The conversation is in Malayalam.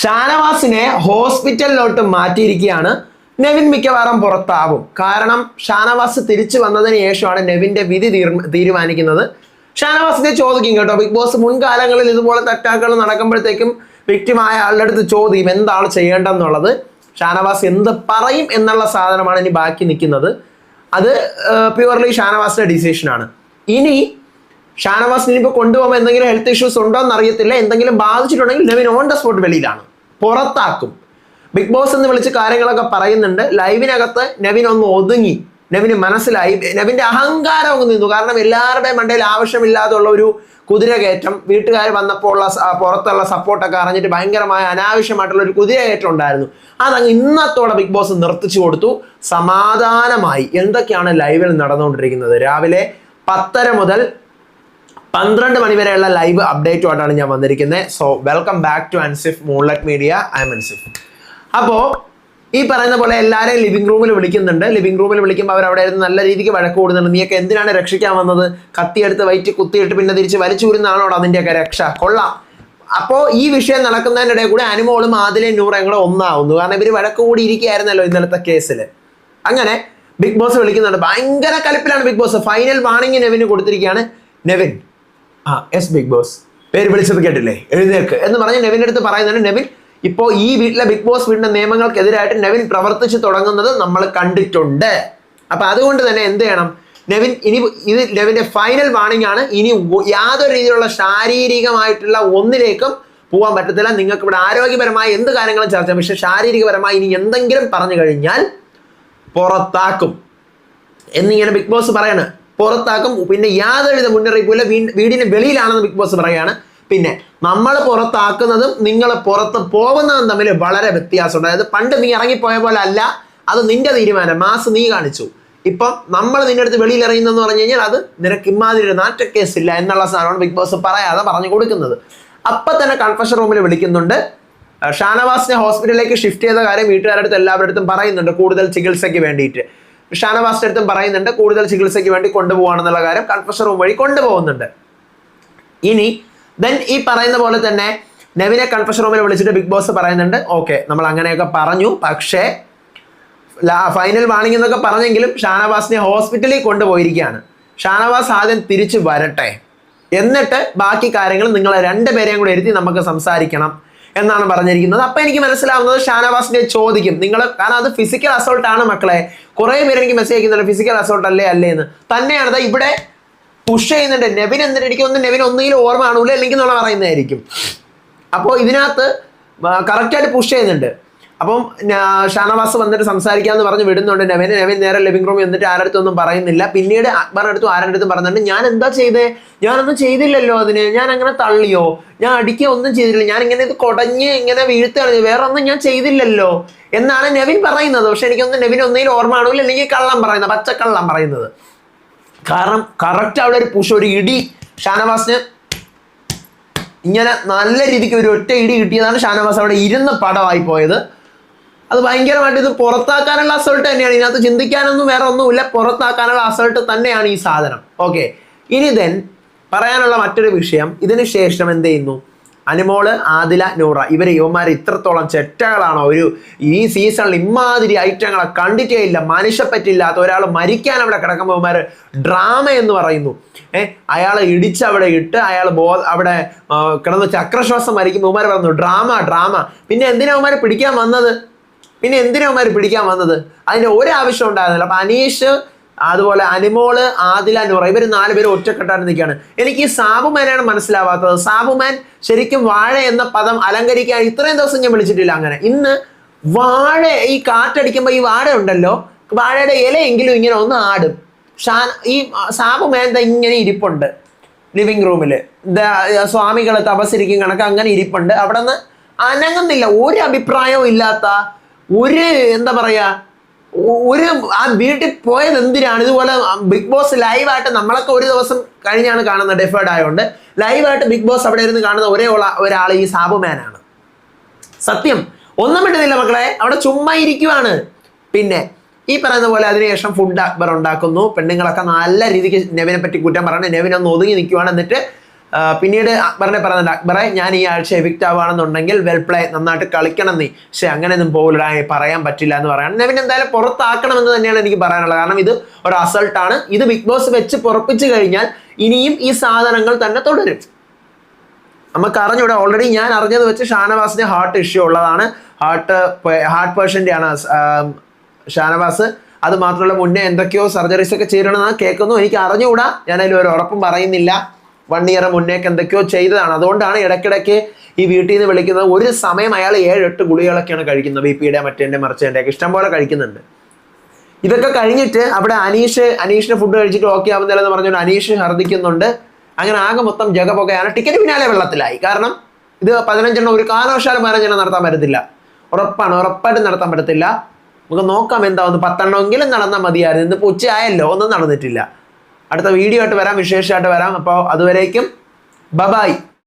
ഷാനവാസിനെ ഹോസ്പിറ്റലിലോട്ട് മാറ്റിയിരിക്കുകയാണ്. നെവിൻ മിക്കവാറും പുറത്താവും. കാരണം ഷാനവാസ് തിരിച്ചു വന്നതിന് ശേഷമാണ് നെവിന്റെ വിധി തീരുമാനിക്കുന്നത്. ഷാനവാസിനെ ചോദിക്കും കേട്ടോ ബിഗ് ബോസ് മുൻകാലങ്ങളിൽ ഇതുപോലെ തെറ്റാക്കൾ നടക്കുമ്പോഴത്തേക്കും വ്യക്തിമായ ആളുടെ അടുത്ത് ചോദ്യം എന്താണ് ചെയ്യേണ്ടതെന്നുള്ളത്? ഷാനവാസ് എന്ത് പറയും എന്നുള്ള സാധനമാണ് ഇനി ബാക്കി നിൽക്കുന്നത്. അത് പ്യുവർലി ഷാനവാസിന്റെ ഡിസിഷനാണ് ഇനി ഷാനവാസിന് ഇപ്പോൾ കൊണ്ടുപോകുമ്പോൾ എന്തെങ്കിലും ഹെൽത്ത് ഇഷ്യൂസ് ഉണ്ടോ എന്നറിയത്തില്ല എന്തെങ്കിലും ബാധിച്ചിട്ടുണ്ടെങ്കിൽ നെവിൻ ഓൺ ദ സ്പോട്ട് വെളിയിലാണ്. പുറത്താക്കും. ബിഗ് ബോസ് എന്ന് വിളിച്ച് കാര്യങ്ങളൊക്കെ പറയുന്നുണ്ട്. ലൈവിനകത്ത് നവീൻ ഒന്ന് ഒതുങ്ങി. നവിന് മനസ്സിലായി. നവിന്റെ അഹങ്കാരം അങ്ങ് നിന്നു. കാരണം എല്ലാവരുടെയും മണ്ടയിൽ ആവശ്യമില്ലാതുള്ള ഒരു കുതിര കയറ്റം വീട്ടുകാർ വന്നപ്പോൾ ഉള്ള പുറത്തുള്ള സപ്പോർട്ടൊക്കെ അറിഞ്ഞിട്ട് ഭയങ്കരമായ അനാവശ്യമായിട്ടുള്ള ഒരു കുതിര കയറ്റം ഉണ്ടായിരുന്നു. അതങ്ങ് ഇന്നത്തോടെ ബിഗ് ബോസ് നിർത്തിച്ചു കൊടുത്തു. സമാധാനമായി. എന്തൊക്കെയാണ് ലൈവിൽ നടന്നുകൊണ്ടിരിക്കുന്നത്? രാവിലെ പത്തര മുതൽ പന്ത്രണ്ട് മണിവരെയുള്ള ലൈവ് അപ്ഡേറ്റുമായിട്ടാണ് ഞാൻ വന്നിരിക്കുന്നത്. So welcome back to Ansif moonlight media I am Ansif അപ്പോൾ ഈ പറയുന്ന പോലെ എല്ലാവരെയും ലിവിംഗ് റൂമിൽ വിളിക്കുന്നുണ്ട്. ലിവിംഗ് റൂമിൽ വിളിക്കുമ്പോൾ അവർ അവിടെ നല്ല രീതിക്ക് വഴക്ക് കൂടുന്നുണ്ട്. നീയൊക്കെ എന്തിനാണ് രക്ഷിക്കാൻ വന്നത്? കത്തിയെടുത്ത് വൈറ്റ് കുത്തിയിട്ട് പിന്നെ തിരിച്ച് വലിച്ചൂരുന്നാണോ അതിന്റെയൊക്കെ രക്ഷ? കൊള്ളാം. അപ്പോൾ ഈ വിഷയം നടക്കുന്നതിനിടെ കൂടി അനുമോളും ആദിലെ നൂറും കൂടെ ഒന്നാവുന്നു. കാരണം ഇവർ വഴക്ക് കൂടി ഇരിക്കുകയായിരുന്നല്ലോ ഇന്നലത്തെ കേസിൽ അങ്ങനെ ബിഗ് ബോസ് വിളിക്കുന്നുണ്ട്. ഭയങ്കര കലിപ്പിലാണ് ബിഗ് ബോസ്. ഫൈനൽ വാണിംഗ് നെവിന് കൊടുത്തിരിക്കുകയാണ്. നെവിൻ ആ എസ് ബിഗ് ബോസ് പേര് വിളിച്ചത് കേട്ടില്ലേ? എഴുന്നേൽക്ക് എന്ന് പറഞ്ഞ് നെവിന്റെ അടുത്ത് പറയുന്നുണ്ട് നെവിൻ. ഇപ്പോൾ ഈ വീട്ടിലെ ബിഗ് ബോസ് വീടിന്റെ നിയമങ്ങൾക്കെതിരായിട്ട് നെവിൻ പ്രവർത്തിച്ചു തുടങ്ങുന്നത് നമ്മൾ കണ്ടിട്ടുണ്ട്. അപ്പം അതുകൊണ്ട് തന്നെ എന്ത് ചെയ്യണം? നെവിൻ ഇനി ഇത് നെവിന്റെ ഫൈനൽ വാണിംഗ് ആണ്. ഇനി യാതൊരു രീതിയിലുള്ള ശാരീരികമായിട്ടുള്ള ഒന്നിലേക്കും പോകാൻ പറ്റത്തില്ല. നിങ്ങൾക്ക് ഇവിടെ ആരോഗ്യപരമായി എന്ത് കാര്യങ്ങളും ചർച്ച ചെയ്യാം. പക്ഷെ ശാരീരികപരമായി ഇനി എന്തെങ്കിലും പറഞ്ഞു കഴിഞ്ഞാൽ പുറത്താക്കും. എന്നിങ്ങനെ ബിഗ് ബോസ് പറയാണ്. പുറത്താക്കും. പിന്നെ യാതൊരുവിധ മുന്നറിയിപ്പില്ല വീടിന് വെളിയിലാണെന്ന് ബിഗ് ബോസ് പറയുകയാണ്. പിന്നെ നമ്മൾ പുറത്താക്കുന്നതും നിങ്ങൾ പുറത്ത് പോകുന്നതും തമ്മിൽ വളരെ വ്യത്യാസമുണ്ട്. അതായത് പണ്ട് നീ ഇറങ്ങിപ്പോയ പോലെ അല്ല അത് നിന്റെ തീരുമാനം. മാസ് നീ കാണിച്ചു. ഇപ്പം നമ്മൾ നിന്റെ അടുത്ത് വെളിയിൽ ഇറങ്ങുന്നതെന്ന് പറഞ്ഞു കഴിഞ്ഞാൽ അത് നിനക്ക് ഇമാതിരി ഒരു നാറ്റക്കേസില്ല എന്നുള്ള സാധനമാണ് ബിഗ് ബോസ് പറയാതെ പറഞ്ഞു കൊടുക്കുന്നത്. അപ്പം തന്നെ കൺഫഷൻ റൂമിൽ വിളിക്കുന്നുണ്ട്. ഷാനവാസിനെ ഹോസ്പിറ്റലിലേക്ക് ഷിഫ്റ്റ് ചെയ്ത കാര്യം വീട്ടുകാരുടെ അടുത്ത് എല്ലാവരുടെ അടുത്തും പറയുന്നുണ്ട്. കൂടുതൽ ചികിത്സയ്ക്ക് വേണ്ടിയിട്ട്. ഷാനവാസിന്റെ അടുത്തും പറയുന്നുണ്ട് കൂടുതൽ ചികിത്സയ്ക്ക് വേണ്ടി കൊണ്ടുപോകണമെന്നുള്ള കാര്യം കൺഫഷൻ റൂം വഴി കൊണ്ടുപോകുന്നുണ്ട്. ഇനി ദെൻ ഈ പറയുന്ന പോലെ തന്നെ നെവിനെ കൺഫഷൻ റൂമിൽ വിളിച്ചിട്ട് ബിഗ് ബോസ് പറയുന്നുണ്ട് ഓക്കെ നമ്മൾ അങ്ങനെയൊക്കെ പറഞ്ഞു പക്ഷേ ഫൈനൽ വാണിംഗ് എന്നൊക്കെ പറഞ്ഞെങ്കിലും ഷാനവാസിനെ ഹോസ്പിറ്റലിൽ കൊണ്ടുപോയിരിക്കുകയാണ്. ഷാനവാസ് ആദ്യം തിരിച്ചു വരട്ടെ. എന്നിട്ട് ബാക്കി കാര്യങ്ങൾ നിങ്ങളെ രണ്ടുപേരെയും കൂടെ ഇരുത്തി നമുക്ക് സംസാരിക്കണം. എന്നാണ് പറഞ്ഞിരിക്കുന്നത്. അപ്പൊ എനിക്ക് മനസ്സിലാവുന്നത് ഷാനവാസിനെ ചോദിക്കും. നിങ്ങൾ കാരണം അത് ഫിസിക്കൽ അസോൾട്ട് ആണ് മക്കളെ. കുറെ പേര് എനിക്ക് മെസ്സേജ് അയക്കുന്നുണ്ട് ഫിസിക്കൽ അസോൾട്ട് അല്ലേ അല്ലേ എന്ന്. തന്നെയാണ് ഇവിടെ പുഷ് ചെയ്യുന്നുണ്ട്. നെവിൻ എന്നിട്ട് എനിക്ക് ഒന്ന് നെവിൻ ഒന്നുകിലും ഓർമ്മ കാണൂല അല്ലെങ്കിൽ എന്നുള്ള പറയുന്നതായിരിക്കും. അപ്പോൾ ഇതിനകത്ത് കറക്റ്റായിട്ട് പുഷ് ചെയ്യുന്നുണ്ട്. അപ്പം ഷാനവാസ് വന്നിട്ട് സംസാരിക്കാമെന്ന് പറഞ്ഞ് വിടുന്നുണ്ട്. നവേൻ നവേൻ നേരെ ലിവിംഗ് റൂമിൽ വന്നിട്ട് ആരുടെ അടുത്തൊന്നും പറയുന്നില്ല. പിന്നീട് അക്ബറിന്റെ അടുത്തും ആരുടെ അടുത്തും പറഞ്ഞിട്ട് ഞാൻ എന്താ ചെയ്തേ? ഞാനൊന്നും ചെയ്തില്ലല്ലോ അതിന്. ഞാൻ അങ്ങനെ തള്ളിയോ? ഞാൻ അടിക്കുക ഒന്നും ചെയ്തില്ല ഞാൻ ഇങ്ങനെ ഇത് കുടഞ്ഞ് ഇങ്ങനെ വീഴ്ത്തുകയാണ് വേറെ ഒന്നും ഞാൻ ചെയ്തില്ലല്ലോ. എന്നാണ് നവിൻ പറയുന്നത്. പക്ഷെ എനിക്കൊന്നും നവിൻ ഒന്നേ ഓർമ്മ ആണോ അല്ലെങ്കിൽ കള്ളം പറയുന്നത് പച്ചക്കള്ളം പറയുന്നത്. കാരണം കറക്റ്റ് അവിടെ ഒരു പുഷ് ഒരു ഇടി ഷാനവാസിന് ഇങ്ങനെ നല്ല രീതിക്ക് ഒരു ഒറ്റ ഇടി കിട്ടിയതാണ് ഷാനവാസ്. അവിടെ ഇരുന്ന് പടമായി പോയത്. അത് ഭയങ്കരമായിട്ട് ഇത് പുറത്താക്കാനുള്ള അസൾട്ട് തന്നെയാണ്. ഇതിനകത്ത് ചിന്തിക്കാനൊന്നും വേറെ ഒന്നുമില്ല. പുറത്താക്കാനുള്ള അസൾട്ട് തന്നെയാണ് ഈ സാധനം. ഓക്കെ ഇനി ദെൻ പറയാനുള്ള മറ്റൊരു വിഷയം. ഇതിന് ശേഷം എന്ത് ചെയ്യുന്നു? അനുമോൾ ആദില നൂറ ഇവർ യുവന്മാർ ഇത്രത്തോളം ചെറ്റകളാണോ? ഒരു ഈ സീസണിൽ ഇമാതിരി ഐറ്റങ്ങളെ കണ്ടിട്ടേ ഇല്ല. മനുഷ്യപ്പറ്റില്ലാത്ത ഒരാൾ മരിക്കാൻ അവിടെ കിടക്കുമ്പോൾ ഇവന്മാർ ഡ്രാമ എന്ന് പറയുന്നു. ഏഹ് അയാളെ ഇടിച്ച് അവിടെ ഇട്ട് അയാൾ ബോ അവിടെ കിടന്ന് ചക്രശ്വാസം മരിക്കുമ്പോൾ ഇവന്മാർ പറഞ്ഞു ഡ്രാമ ഡ്രാമ പിന്നെ എന്തിനാ ഇവന്മാർ പിടിക്കാൻ വന്നത്? പിന്നെ എന്തിനാ അവന്മാർ പിടിക്കാൻ വന്നത്? അതിന്റെ ഒരു ആവശ്യം ഉണ്ടായിരുന്നില്ല. അപ്പൊ അനീഷ് അതുപോലെ അനിമോൾ ആദില നൂറ ഇവർ നാല് പേര് ഒറ്റക്കെട്ടായിട്ട് നിൽക്കുകയാണ്. എനിക്ക് ഈ സാബുമാനാണ് മനസ്സിലാവാത്തത്. സാബുമാൻ ശരിക്കും വാഴ എന്ന പദം അലങ്കരിക്കാൻ ഇത്രയും ദിവസം ഞാൻ വിളിച്ചിട്ടില്ല അങ്ങനെ. ഇന്ന് വാഴ ഈ കാറ്റടിക്കുമ്പോൾ ഈ വാഴ ഉണ്ടല്ലോ? വാഴയുടെ ഇലയെങ്കിലും ഇങ്ങനെ ഒന്ന് ആടും. ഷാൻ ഈ സാബുമാൻ ഇങ്ങനെ ഇരിപ്പുണ്ട്. ലിവിങ് റൂമിൽ സ്വാമികൾ തപസ്സിരിക്കും കണക്ക് അങ്ങനെ ഇരിപ്പുണ്ട്. അവിടെ നിന്ന് അനങ്ങുന്നില്ല. ഒരു അഭിപ്രായവും ഇല്ലാത്ത ഒരു എന്താ പറയുക ഒരു ആ വീട്ടിൽ പോയത് എന്തിനാണ്? ഇതുപോലെ ബിഗ് ബോസ് ലൈവായിട്ട് നമ്മളൊക്കെ ഒരു ദിവസം കഴിഞ്ഞാണ് കാണുന്നത് ഡെഫേർഡ് ആയതുകൊണ്ട് ലൈവായിട്ട് ബിഗ് ബോസ് അവിടെ ഇരുന്ന് കാണുന്ന ഒരേ ഒരാൾ ഈ സാബുമാനാണ്. സത്യം. ഒന്നും വിട്ടുന്നില്ല മക്കളെ. അവിടെ ചുമ്മാ ഇരിക്കുവാണ്. പിന്നെ ഈ പറയുന്ന പോലെ അതിനുശേഷം ഫുഡ് അക്ബർ ഉണ്ടാക്കുന്നു. പെണ്ണുങ്ങളൊക്കെ നല്ല രീതിക്ക് നെവിനെ പറ്റി കുറ്റം പറയണം നെവിൻ ഒന്ന് ഒതുങ്ങി നിൽക്കുവാണ് എന്നിട്ട് പിന്നീട് അക്ബറിനെ പറയുന്നുണ്ട് അക്ബറെ ഞാൻ ഈ ആഴ്ച എവിക്റ്റ് ആവുകയാണെന്നുണ്ടെങ്കിൽ വെൽ പ്ലേ നന്നായിട്ട് കളിക്കണം നീ. പക്ഷെ അങ്ങനെയൊന്നും പോകില്ല പറയാൻ പറ്റില്ല എന്ന് പറയാണ്. നെവിൻ എന്തായാലും പുറത്താക്കണമെന്ന് തന്നെയാണ് എനിക്ക് പറയാനുള്ളത്. കാരണം ഇത് ഒരു അസൾട്ടാണ് ഇത് ബിഗ് ബോസ് വെച്ച് പുറപ്പിച്ചു കഴിഞ്ഞാൽ ഇനിയും ഈ സാധനങ്ങൾ തന്നെ തുടരും. നമുക്ക് അറിഞ്ഞൂടെ ഓൾറെഡി ഞാൻ അറിഞ്ഞത് വെച്ച് ഷാനവാസിന് ഹാർട്ട് ഇഷ്യൂ ഉള്ളതാണ്. ഹാർട്ട് ഹാർട്ട് പേഷ്യന്റ് ആണ് ഷാനവാസ്. അത് മാത്രമല്ല മുന്നേ എന്തൊക്കെയോ സർജറീസ് ഒക്കെ ചെയ്യണമെന്ന് കേൾക്കുന്നു. എനിക്ക് അറിഞ്ഞുകൂടാ ഞാനതിൽ ഒരു ഉറപ്പും പറയുന്നില്ല. വൺ ഇയർ മുന്നേക്ക് എന്തൊക്കെയോ ചെയ്തതാണ്. അതുകൊണ്ടാണ് ഇടയ്ക്കിടയ്ക്ക് ഈ വീട്ടിൽ നിന്ന് വിളിക്കുന്നത്. ഒരു സമയം അയാൾ ഏഴ് എട്ട് ഗുളികളൊക്കെയാണ് കഴിക്കുന്നത്. ബി പിയുടെ മറ്റേന്റെ മറിച്ചേന്റെ ഒക്കെ ഇഷ്ടംപോലെ കഴിക്കുന്നുണ്ട്. ഇതൊക്കെ കഴിഞ്ഞിട്ട് അവിടെ അനീഷ് അനീഷിന് ഫുഡ് കഴിച്ചിട്ട് ഓക്കെ ആവുന്നില്ലെന്ന് പറഞ്ഞുകൊണ്ട് അനീഷ് ഛർദ്ദിക്കുന്നുണ്ട്. അങ്ങനെ ആകെ മൊത്തം ജഗപൊകയാണ്. ടിക്കറ്റ് പിന്നാലെ വെള്ളത്തിലായി. കാരണം ഇത് പതിനഞ്ചെണ്ണം ഒരു കാരണവശാലും പതിനഞ്ചെണ്ണം നടത്താൻ പറ്റത്തില്ല. ഉറപ്പാണ്. ഉറപ്പായിട്ടും നടത്താൻ പറ്റത്തില്ല. നമുക്ക് നോക്കാം എന്താവുന്നു പത്തെണ്ണമെങ്കിലും നടന്നാൽ മതിയായിരുന്നു. ഇന്നിപ്പോൾ ഉച്ചയായല്ലോ. ഒന്നും നടന്നിട്ടില്ല. അടുത്ത വീഡിയോ ആയിട്ട് വരാം വിശേഷമായിട്ട് വരാം. അപ്പോൾ അതുവരേക്കും ബബായ്